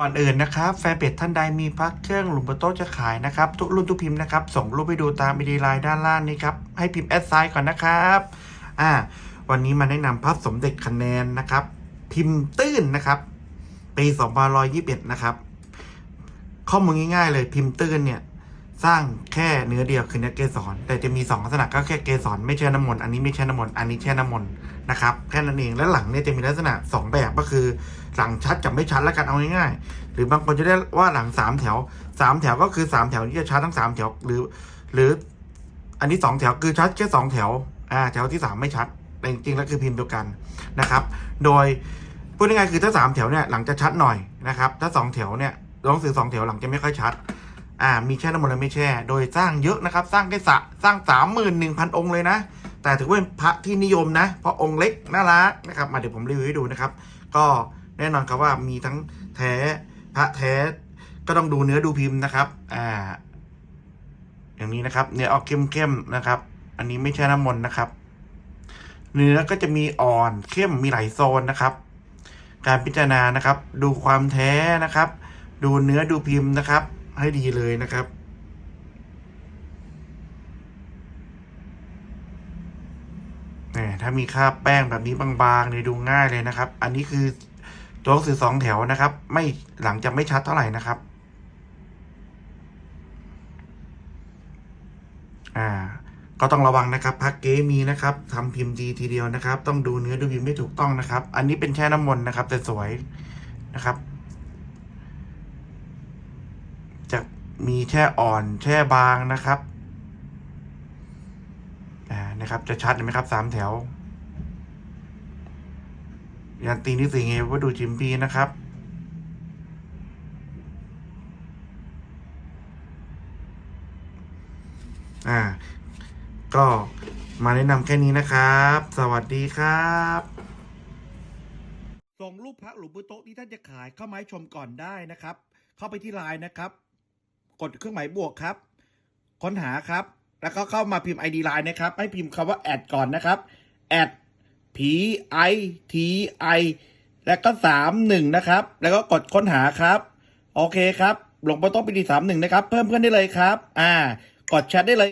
ก่อนอื่นนะครับแฟนเพจท่านใดมีพักเครื่องหลุมโต๊ะจะขายนะครับ ทุกรุ่นทุกพิมพ์นะครับ ส่งรูปไปดูตามบีดีไลน์ด้านล่างนี้ครับ ให้พิมพ์แอดไซน์ก่อนนะครับอ่าวันนี้มาแนะนำพับสมเด็จคะแนนนะครับ พิมพ์ตื้นนะครับ ปี2521นะครับ ข้อมูลง่ายๆเลยพิมพ์ตื้นเนี่ย สร้างแค่เนื้อเดียวคือเนื้อเกสรแต่จะมีสองลักษณะก็แค่เกสรไม่ใช่น้ำมนต์อันนี้ไม่ใช่น้ำมนต์อันนี้แช่น้ำมนต์นะครับแค่นั้นเองแล้วหลังเนี่ยจะมีลักษณะสองแบบก็คือหลังชัดกับไม่ชัดแล้วกันเอาง่ายๆหรือบางคนจะได้ว่าหลังสามแถวสามแถวก็คือสามแถวที่จะชัดทั้งสามแถวหรือ หรืออันนี้สองแถวคือชัดแค่สองแถวอ่าแถวที่สามไม่ชัดแต่จริงๆแล้วคือพิมพ์เดียวกันนะครับ โดยพูดง่ายๆคือถ้าสามแถวเนี่ยหลังจะชัดหน่อยนะครับถ้าสองแถวเนี่ยลองสือสองแถวหลังจะไม่ค่อยชัด อ่ามีแช่น้ำมนต์และไม่แช่ โดยสร้างเยอะนะครับ สร้างแค่สะสร้างสามหมื่นหนึ่งพันองค์เลยนะ แต่ถือว่าเป็นพระที่นิยมนะ เพราะองค์เล็กน่ารักนะครับมาเดี๋ยวผมรีวิวให้ดูนะครับ ก็แน่นอนครับว่ามีทั้งแท้พระแท้ก็ต้องดูเนื้อดูพิมพ์นะครับ อ่า อย่างนี้นะครับ เนื้อออกเข้มๆนะครับ อันนี้ไม่ใช่น้ำมนต์นะครับ เนื้อก็จะมีอ่อนเข้มมีหลายโซนนะครับ การพิจารณานะครับ ดูความแท้นะครับ ดูเนื้อดูพิมพ์นะครับ ให้ดีเลยนะครับ ถ้ามีคราบแป้งแบบนี้บางๆเนี่ยดูง่ายเลยนะครับ อันนี้คือตัวหนังสือสองแถวนะครับ ไม่หลังจะไม่ชัดเท่าไหร่นะครับ อ่า ก็ต้องระวังนะครับพักเกมีนะครับทำพิมพ์ดีทีเดียวนะครับ ต้องดูเนื้อดูพิมพ์ไม่ถูกต้องนะครับ อันนี้เป็นแช่น้ำมนต์นะครับ แต่สวยนะครับ จะมีแช่อ่อนแช่บางนะครับอ่านะครับ จะชัดไหมครับสามแถว ยันตีนิสิงเงว่าดูจิมพีนะครับอ่า ก็มาแนะนำแค่นี้นะครับ สวัสดีครับส่งรูปพระหลวงปู่โต๊ะที่ท่านจะขายเข้ามาให้ชมก่อนได้นะครับ เข้าไปที่ไลน์นะครับ กดเครื่องหมายบวกครับ ค้นหาครับ แล้วก็เข้ามาพิมพ์ ID ไลน์นะครับ ให้พิมพ์คำว่าแอดก่อนนะครับแอด P I T I แล้วก็สามหนึ่งนะครับ แล้วก็กดค้นหาครับ โอเคครับหลงไปต้องปีดีสามหนึ่งนะครับ เพิ่มเพื่อนได้เลยครับ อ่า กดแชทได้เลย